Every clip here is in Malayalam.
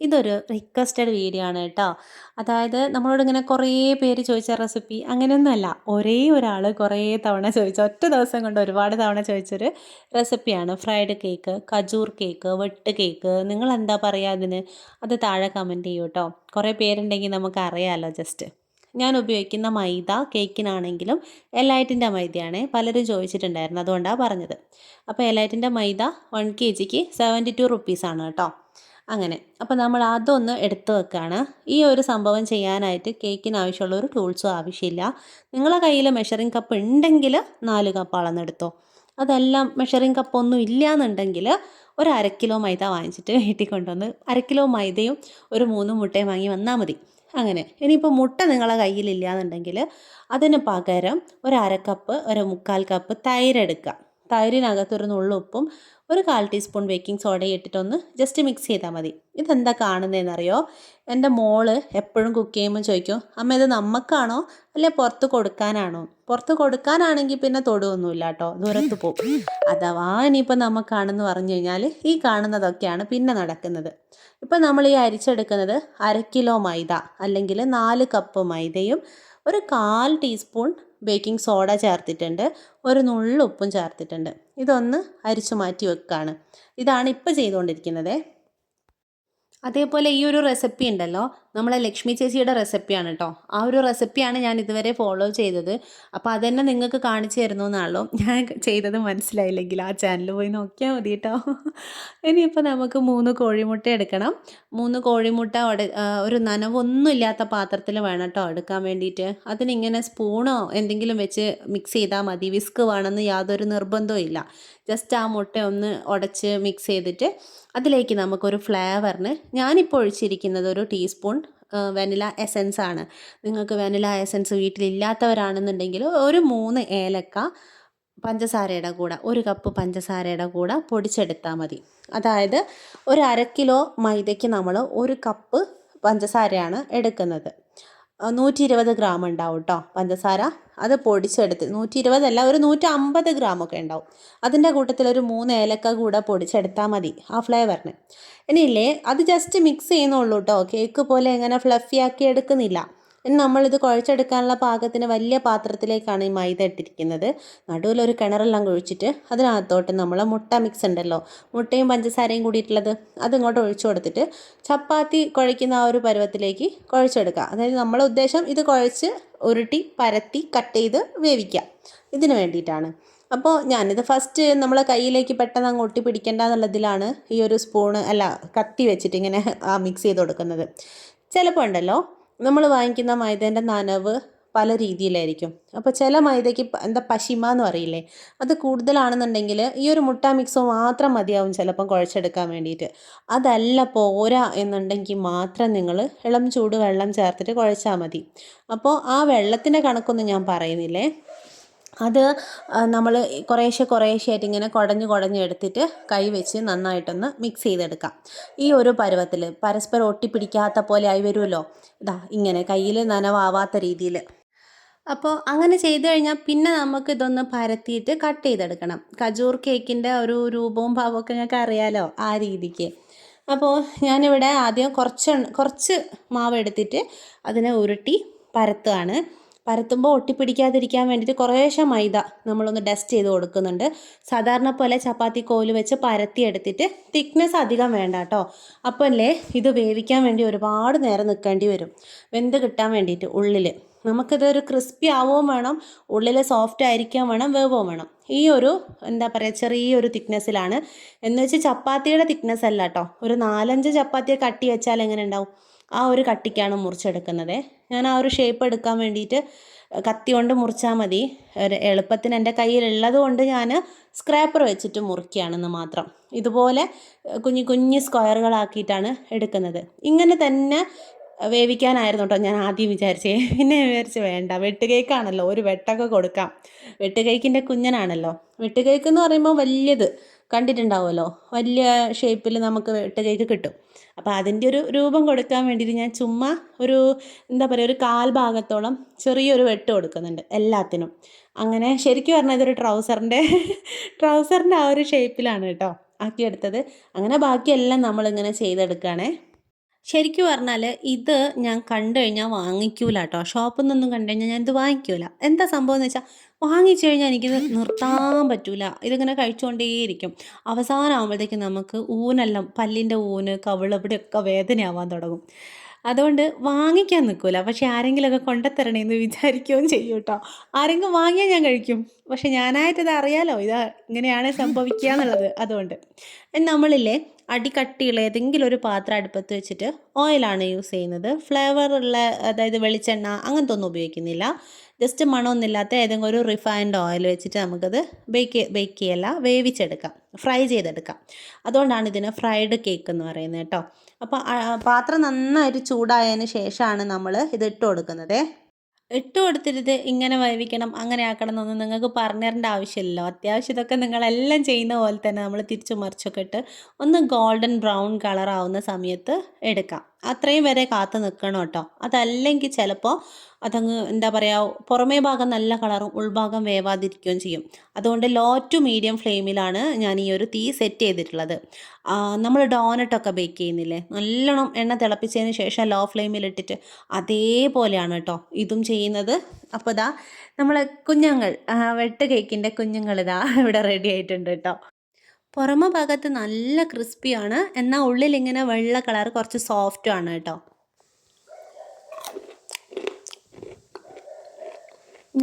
ഇതൊരു റിക്വസ്റ്റഡ് വീഡിയോ ആണ് കേട്ടോ. അതായത് നമ്മളോട് ഇങ്ങനെ കുറേ പേര് ചോദിച്ച റെസിപ്പി അങ്ങനെയൊന്നുമല്ല. ഒരേ ഒരാൾ കുറേ തവണ ചോദിച്ച ഒറ്റ ദിവസം കൊണ്ട് ഒരുപാട് തവണ ചോദിച്ചൊരു റെസിപ്പിയാണ് ഫ്രൈഡ് കേക്ക് കജൂർ കേക്ക് വെട്ട് കേക്ക് നിങ്ങൾ എന്താ പറയുക അതിന്? അത് താഴെ കമന്റ് ചെയ്യൂ കേട്ടോ കുറേ പേരുണ്ടെങ്കിൽ നമുക്ക് അറിയാമല്ലോ ജസ്റ്റ് ഞാൻ ഉപയോഗിക്കുന്ന മൈദ കേക്കിനാണെങ്കിലും എലൈറ്റിന്റെ മൈദയാണ്. പലരും ചോദിച്ചിട്ടുണ്ടായിരുന്നു. അതുകൊണ്ടാണ് പറഞ്ഞത്. അപ്പോൾ എലൈറ്റിന്റെ മൈദ വൺ കെ ജിക്ക് സെവന്റി ടു റുപ്പീസാണ് കേട്ടോ. അങ്ങനെ. അപ്പോൾ നമ്മൾ അതൊന്ന് എടുത്തു വെക്കുകയാണ് ഈ ഒരു സംഭവം ചെയ്യാനായിട്ട് കേക്കിന് ആവശ്യമുള്ള ഒരു ടൂൾസും ആവശ്യമില്ല. നിങ്ങളെ കയ്യിൽ മെഷറിംഗ് കപ്പ് ഉണ്ടെങ്കിൽ നാല് കപ്പ് അളന്നെടുത്തോ അതെല്ലാം മെഷറിംഗ് കപ്പ് ഒന്നും ഇല്ല എന്നുണ്ടെങ്കിൽ ഒരു അര കിലോ മൈദ വാങ്ങിച്ചിട്ട് വീട്ടിൽ കൊണ്ടുവന്ന് അര കിലോ മൈദയും ഒരു മൂന്ന് മുട്ടയും വാങ്ങി വന്നാൽ മതി. അങ്ങനെ. ഇനിയിപ്പോൾ മുട്ട നിങ്ങളെ കയ്യിലില്ല എന്നുണ്ടെങ്കിൽ അതിന് പകരം ഒരു അര കപ്പ് ഒരു മുക്കാൽ കപ്പ് തൈര് എടുക്കുക. തൈരിനകത്തൊരു നുള്ളുപ്പും ഒരു കാൽ ടീസ്പൂൺ ബേക്കിംഗ് സോഡയും ഇട്ടിട്ടൊന്ന് ജസ്റ്റ് മിക്സ് ചെയ്താൽ മതി. ഇതെന്താ കാണുന്നതെന്നറിയോ എന്റെ മോൾ എപ്പോഴും കുക്ക് ചെയ്യുമ്പോൾ ചോദിക്കും അമ്മ ഇത് നമുക്കാണോ അല്ലെ പുറത്ത് കൊടുക്കാനാണോ? പുറത്ത് കൊടുക്കാനാണെങ്കിൽ പിന്നെ തൊടുവൊന്നുമില്ല കേട്ടോ ദൂരത്ത് പോകും അഥവാ ഇനിയിപ്പോൾ നമുക്കാണെന്ന് പറഞ്ഞു കഴിഞ്ഞാൽ ഈ കാണുന്നതൊക്കെയാണ് പിന്നെ നടക്കുന്നത്. ഇപ്പം നമ്മൾ ഈ അരിച്ചെടുക്കുന്നത് അര കിലോ മൈദ അല്ലെങ്കിൽ നാല് കപ്പ് മൈദയും ഒരു കാൽ ടീസ്പൂൺ ബേക്കിംഗ് സോഡ ചേർത്തിട്ടുണ്ട്. ഒരു നുള്ളുപ്പും ചേർത്തിട്ടുണ്ട്. ഇതൊന്ന് അരിച്ചു മാറ്റി വെക്കുകയാണ് ഇതാണ് ഇപ്പോൾ ചെയ്തുകൊണ്ടിരിക്കുന്നത്. അതേപോലെ ഈ ഒരു റെസിപ്പി ഉണ്ടല്ലോ. നമ്മളെ ലക്ഷ്മി ചേച്ചിയുടെ റെസിപ്പിയാണ് കേട്ടോ ആ ഒരു റെസിപ്പിയാണ് ഞാൻ ഇതുവരെ ഫോളോ ചെയ്തത്. അപ്പോൾ അതന്നെ നിങ്ങൾക്ക് കാണിച്ചു തരുന്നു എന്നാണല്ലോ ഞാൻ ചെയ്തത് മനസ്സിലായില്ലെങ്കിൽ ആ ചാനൽ പോയി നോക്കിയാൽ മതി കേട്ടോ ഇനിയിപ്പോൾ നമുക്ക് മൂന്ന് കോഴിമുട്ട എടുക്കണം. മൂന്ന് കോഴിമുട്ട ഒരു നനവൊന്നും ഇല്ലാത്ത പാത്രത്തിൽ വേണം കേട്ടോ എടുക്കാൻ വേണ്ടിയിട്ട്. അതിനിങ്ങനെ സ്പൂണോ എന്തെങ്കിലും വെച്ച് മിക്സ് ചെയ്താൽ മതി. വിസ്ക് വേണമെന്ന് യാതൊരു നിർബന്ധവും ഇല്ല. ജസ്റ്റ് ആ മുട്ട ഒന്ന് ഉടച്ച് മിക്സ് ചെയ്തിട്ട് അതിലേക്ക് നമുക്കൊരു ഫ്ലേവറിന് ഞാനിപ്പോൾ ഒഴിച്ചിരിക്കുന്നത് ഒരു ടീസ്പൂൺ വെനില എസൻസ് ആണ്. നിങ്ങൾക്ക് വെനില എസൻസ് വീട്ടിലില്ലാത്തവരാണെന്നുണ്ടെങ്കിൽ ഒരു മൂന്ന് ഏലക്ക പഞ്ചസാരയുടെ കൂടെ ഒരു കപ്പ് പഞ്ചസാരയുടെ കൂടെ പൊടിച്ചെടുത്താൽ മതി. അതായത് ഒരു അര കിലോ മൈദയ്ക്ക് നമ്മൾ ഒരു കപ്പ് പഞ്ചസാരയാണ് എടുക്കുന്നത്. നൂറ്റി ഇരുപത് ഗ്രാം ഉണ്ടാവും കേട്ടോ പഞ്ചസാര. അത് പൊടിച്ചെടുത്ത് നൂറ്റി ഇരുപതല്ല ഒരു നൂറ്റി അമ്പത് ഗ്രാമൊക്കെ ഉണ്ടാവും. അതിന്റെ കൂട്ടത്തിൽ ഒരു മൂന്ന് ഏലക്ക കൂടെ പൊടിച്ചെടുത്താൽ മതി ആ ഫ്ലേവറിന് ഇനിയില്ലേ അത് ജസ്റ്റ് മിക്സ് ചെയ്യുന്നുള്ളൂ കേട്ടോ കേക്ക് പോലെ എങ്ങനെ ഫ്ലഫി ആക്കി എടുക്കുന്നില്ല. ഇനി നമ്മളിത് കുഴച്ചെടുക്കാനുള്ള പാകത്തിന് വലിയ പാത്രത്തിലേക്കാണ് ഈ മൈദ ഇട്ടിരിക്കുന്നത്. നടുവിലൊരു കിണറെല്ലാം കുഴിച്ചിട്ട് അതിനകത്തോട്ട് നമ്മൾ മുട്ട മിക്സ് ഉണ്ടല്ലോ. മുട്ടയും പഞ്ചസാരയും കൂടിയിട്ടുള്ളത് അതിങ്ങോട്ട് ഒഴിച്ചു കൊടുത്തിട്ട് ചപ്പാത്തി കുഴയ്ക്കുന്ന ആ ഒരു പരുവത്തിലേക്ക് കുഴച്ചെടുക്കുക. അതായത് നമ്മളെ ഉദ്ദേശം ഇത് കുഴച്ച് ഉരുട്ടി പരത്തി കട്ട് ചെയ്ത് വേവിക്കുക. ഇതിന് വേണ്ടിയിട്ടാണ്. അപ്പോൾ ഞാനിത് ഫസ്റ്റ് നമ്മളെ കയ്യിലേക്ക് പെട്ടെന്ന് അങ്ങ് ഒട്ടി പിടിക്കേണ്ട എന്നുള്ളതിലാണ് ഈ ഒരു സ്പൂണ് അല്ല കത്തി വെച്ചിട്ട് ഇങ്ങനെ മിക്സ് ചെയ്ത് കൊടുക്കുന്നത്. ചിലപ്പോൾ ഉണ്ടല്ലോ നമ്മൾ വാങ്ങിക്കുന്ന മൈദേന്റെ നനവ് പല രീതിയിലായിരിക്കും. അപ്പോൾ ചില മൈദയ്ക്ക് എന്താ പശിമ എന്ന് പറയില്ലേ അത് കൂടുതലാണെന്നുണ്ടെങ്കിൽ ഈ ഒരു മുട്ട മിക്സ് മാത്രം മതിയാവും ചിലപ്പം കുഴച്ചെടുക്കാൻ വേണ്ടിയിട്ട്. അതല്ല പോരാ എന്നുണ്ടെങ്കിൽ മാത്രം നിങ്ങൾ ഇളം ചൂട് വെള്ളം ചേർത്തിട്ട് കുഴച്ചാൽ മതി. അപ്പോൾ ആ വെള്ളത്തിന്റെ കണക്കൊന്നും ഞാൻ പറയുന്നില്ലേ അത് നമ്മൾ കുറേശ്ശെ കുറേശ്ശെ ആയിട്ട് ഇങ്ങനെ കുടഞ്ഞ് എടുത്തിട്ട് കൈ വെച്ച് നന്നായിട്ടൊന്ന് മിക്സ് ചെയ്തെടുക്കാം. ഈ ഒരു പരുവത്തിൽ പരസ്പരം ഒട്ടിപ്പിടിക്കാത്ത പോലെ ആയി വരുമല്ലോ ഇതാ ഇങ്ങനെ കയ്യിൽ നനവാവാത്ത രീതിയിൽ അപ്പോൾ അങ്ങനെ ചെയ്തു കഴിഞ്ഞാൽ പിന്നെ നമുക്ക് ഇതൊന്ന് പരത്തിയിട്ട് കട്ട് ചെയ്തെടുക്കണം. കജൂർ കേക്കിന്റെ ഒരു രൂപവും ഭാവമൊക്കെ ഞങ്ങൾക്ക് അറിയാലോ ആ രീതിക്ക്. അപ്പോൾ ഞാനിവിടെ ആദ്യം കുറച്ച് കുറച്ച് മാവ് എടുത്തിട്ട് അതിനെ ഉരുട്ടി പരത്തുകയാണ് പരത്തുമ്പോൾ ഒട്ടിപ്പിടിക്കാതിരിക്കാൻ വേണ്ടിയിട്ട് കുറേശ്ശെ മൈദ നമ്മളൊന്ന് ഡസ്റ്റ് ചെയ്ത് കൊടുക്കുന്നുണ്ട്. സാധാരണ പോലെ ചപ്പാത്തി കോൽ വെച്ച് പരത്തി എടുത്തിട്ട് തിക്നെസ് അധികം വേണ്ട കേട്ടോ അപ്പോൾ അല്ലേ ഇത് വേവിക്കാൻ വേണ്ടി ഒരുപാട് നേരം നിൽക്കേണ്ടി വരും. വെന്ത് കിട്ടാൻ വേണ്ടിയിട്ട് ഉള്ളിൽ നമുക്കിത് ഒരു ക്രിസ്പി ആവുകയും വേണം ഉള്ളിൽ സോഫ്റ്റ് ആയിരിക്കാൻ വേണം വേവുകയും വേണം. ഈ ഒരു എന്താ പറയുക ചെറിയൊരു തിക്നെസ്സിലാണ് എന്ന് വെച്ച് ചപ്പാത്തിയുടെ തിക്നെസ് അല്ല കേട്ടോ ഒരു നാലഞ്ച് ചപ്പാത്തിയെ കട്ടി വെച്ചാൽ എങ്ങനെ ഉണ്ടാവും? ആ ഒരു കട്ടിക്കാണ് മുറിച്ചെടുക്കുന്നത്. ഞാൻ ആ ഒരു ഷേപ്പ് എടുക്കാൻ വേണ്ടിയിട്ട് കത്തി കൊണ്ട് മുറിച്ചാൽ മതി. ഒരു എളുപ്പത്തിന് എന്റെ കയ്യിലുള്ളത് കൊണ്ട് ഞാൻ സ്ക്രാപ്പർ വെച്ചിട്ട് മുറിക്കുകയാണെന്ന് മാത്രം. ഇതുപോലെ കുഞ്ഞു കുഞ്ഞു സ്ക്വയറുകളാക്കിയിട്ടാണ് എടുക്കുന്നത്. ഇങ്ങനെ തന്നെ വേവിക്കാനായിരുന്നു കേട്ടോ ഞാൻ ആദ്യം വിചാരിച്ചേ. പിന്നെ വിചാരിച്ച് വേണ്ട വെട്ടുകേക്കാണല്ലോ ഒരു വെട്ടൊക്കെ കൊടുക്കാം. വെട്ടുകേക്കിന്റെ കുഞ്ഞനാണല്ലോ. വെട്ടുകേക്ക് എന്ന് പറയുമ്പോൾ വലിയത് കണ്ടിട്ടുണ്ടാവുമല്ലോ. വലിയ ഷേപ്പിൽ നമുക്ക് വെട്ട കേക്ക് കിട്ടും. അപ്പോൾ അതിന്റെ ഒരു രൂപം കൊടുക്കാൻ വേണ്ടിയിട്ട് ഞാൻ ചുമ്മാ ഒരു എന്താ പറയുക ഒരു കാൽ ഭാഗത്തോളം ചെറിയൊരു വെട്ട് കൊടുക്കുന്നുണ്ട് എല്ലാത്തിനും. അങ്ങനെ ശരിക്കും പറഞ്ഞാൽ ഇതൊരു ട്രൗസറിന്റെ ട്രൗസറിന്റെ ആ ഒരു ഷേപ്പിലാണ് കേട്ടോ ആക്കിയെടുത്തത്. അങ്ങനെ ബാക്കിയെല്ലാം നമ്മളിങ്ങനെ ചെയ്തെടുക്കുകയാണേ. ശരിക്കും പറഞ്ഞാൽ ഇത് ഞാൻ കണ്ടു കഴിഞ്ഞാൽ വാങ്ങിക്കൂല കേട്ടോ ഷോപ്പിൽ നിന്നൊന്നും കണ്ടു കഴിഞ്ഞാൽ ഞാൻ ഇത് വാങ്ങിക്കൂല. എന്താ സംഭവം എന്ന് വെച്ചാൽ വാങ്ങിച്ചു കഴിഞ്ഞാൽ എനിക്കിത് നിർത്താൻ പറ്റൂല. ഇതിങ്ങനെ കഴിച്ചുകൊണ്ടേയിരിക്കും അവസാനമാകുമ്പോഴത്തേക്ക് നമുക്ക് ഊനെല്ലാം പല്ലിന്റെ ഊന് കവിൾ ഇവിടെയൊക്കെ വേദനയാവാൻ തുടങ്ങും. അതുകൊണ്ട് വാങ്ങിക്കാൻ നിൽക്കില്ല പക്ഷെ ആരെങ്കിലുമൊക്കെ കൊണ്ടുത്തരണേന്ന് വിചാരിക്കുകയും ചെയ്യും കേട്ടോ ആരെങ്കിലും വാങ്ങിയാൽ ഞാൻ കഴിക്കും. പക്ഷെ ഞാനായിട്ടത് അറിയാലോ ഇത് ഇങ്ങനെയാണ് സംഭവിക്കുക എന്നുള്ളത് അതുകൊണ്ട് നമ്മളില്ലേ അടി കട്ടിയുള്ള ഏതെങ്കിലും ഒരു പാത്രം അടുപ്പത്ത് വെച്ചിട്ട് ഓയിലാണ് യൂസ് ചെയ്യുന്നത്. ഫ്ലേവർ ഉള്ള അതായത് വെളിച്ചെണ്ണ അങ്ങനത്തെ ഒന്നും ഉപയോഗിക്കുന്നില്ല. ജസ്റ്റ് മണമൊന്നുമില്ലാത്ത ഏതെങ്കിലും ഒരു റിഫൈൻഡ് ഓയിൽ വെച്ചിട്ട് നമുക്കത് ബേക്ക് ബേക്ക് ചെയ്യല്ല വേവിച്ചെടുക്കാം. ഫ്രൈ ചെയ്തെടുക്കാം. അതുകൊണ്ടാണ് ഇതിന് ഫ്രൈഡ് കേക്ക് എന്ന് പറയുന്നത് കേട്ടോ. അപ്പോൾ പാത്രം നന്നായിട്ട് ചൂടായതിന് ശേഷമാണ് നമ്മൾ ഇത് ഇട്ട് കൊടുക്കുന്നത്. ഇട്ട് കൊടുത്തിരുത് ഇങ്ങനെ വേവിക്കണം അങ്ങനെ ആക്കണം എന്നൊന്നും നിങ്ങൾക്ക് പറഞ്ഞു തരേണ്ട ആവശ്യമില്ലല്ലോ. അത്യാവശ്യം ഇതൊക്കെ നിങ്ങളെല്ലാം ചെയ്യുന്ന പോലെ തന്നെ നമ്മൾ തിരിച്ചു മറിച്ചൊക്കെ ഇട്ട് ഒന്ന് ഗോൾഡൻ ബ്രൗൺ കളറാവുന്ന സമയത്ത് എടുക്കാം. അത്രയും വരെ കാത്തു നിൽക്കണം കേട്ടോ. അതല്ലെങ്കിൽ ചിലപ്പോൾ അതങ്ങ് എന്താ പറയുക പുറമേ ഭാഗം നല്ല കളറും ഉൾഭാഗം വേവാതിരിക്കുകയും ചെയ്യും. അതുകൊണ്ട് ലോ ടു മീഡിയം ഫ്ലെയിമിലാണ് ഞാൻ ഈ ഒരു തീ സെറ്റ് ചെയ്തിട്ടുള്ളത്. നമ്മൾ ഡോനട്ടൊക്കെ ബേക്ക് ചെയ്യുന്നില്ലേ? നല്ലോണം എണ്ണ തിളപ്പിച്ചതിന് ശേഷം ലോ ഫ്ലെയിമിലിട്ടിട്ട് അതേപോലെയാണ് കേട്ടോ ഇതും ചെയ്യുന്നത്. അപ്പോൾ ഇതാ നമ്മളെ കുഞ്ഞുങ്ങൾ വെട്ട് കേക്കിന്റെ കുഞ്ഞുങ്ങൾ ഇതാ ഇവിടെ റെഡി ആയിട്ടുണ്ട് കേട്ടോ. പുറമെ ഭാഗത്ത് നല്ല ക്രിസ്പിയാണ് എന്നാൽ ഉള്ളിൽ ഇങ്ങനെ വെള്ള കളർ കുറച്ച് സോഫ്റ്റും ആണ് കേട്ടോ.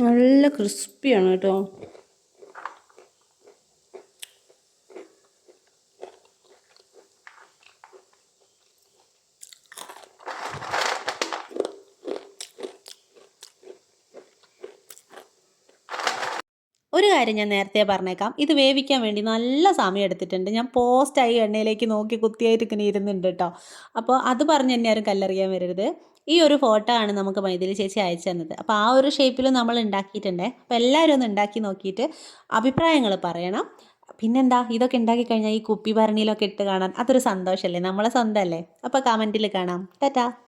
നല്ല ക്രിസ്പിയാണ് കേട്ടോ. ഒരു കാര്യം ഞാൻ നേരത്തെ പറഞ്ഞേക്കാം. ഇത് വേവിക്കാൻ വേണ്ടി നല്ല സമയം എടുത്തിട്ടുണ്ട്. ഞാൻ പോസ്റ്റായി എണ്ണയിലേക്ക് നോക്കി കുത്തിയായിട്ട് ഇങ്ങനെ ഇരുന്നുണ്ട് കേട്ടോ അപ്പോൾ അത് പറഞ്ഞ് തന്നെ ആരും കല്ലെറിയാൻ വരരുത്. ഈ ഒരു ഫോട്ടോ ആണ് നമുക്ക് മൈഥിലി ചേച്ചി അയച്ചു തന്നത്. അപ്പോൾ ആ ഒരു ഷേപ്പിൽ നമ്മൾ ഉണ്ടാക്കിയിട്ടുണ്ട്. അപ്പോൾ എല്ലാവരും ഒന്ന് ഉണ്ടാക്കി നോക്കിയിട്ട് അഭിപ്രായങ്ങൾ പറയണം. പിന്നെന്താ? ഇതൊക്കെ ഉണ്ടാക്കി കഴിഞ്ഞാൽ ഈ കുപ്പി ഭരണിയിലൊക്കെ ഇട്ട് കാണാൻ അതൊരു സന്തോഷമല്ലേ നമ്മളെ സ്വന്തമല്ലേ അപ്പോൾ കമന്റിൽ കാണാം. ടാറ്റാ.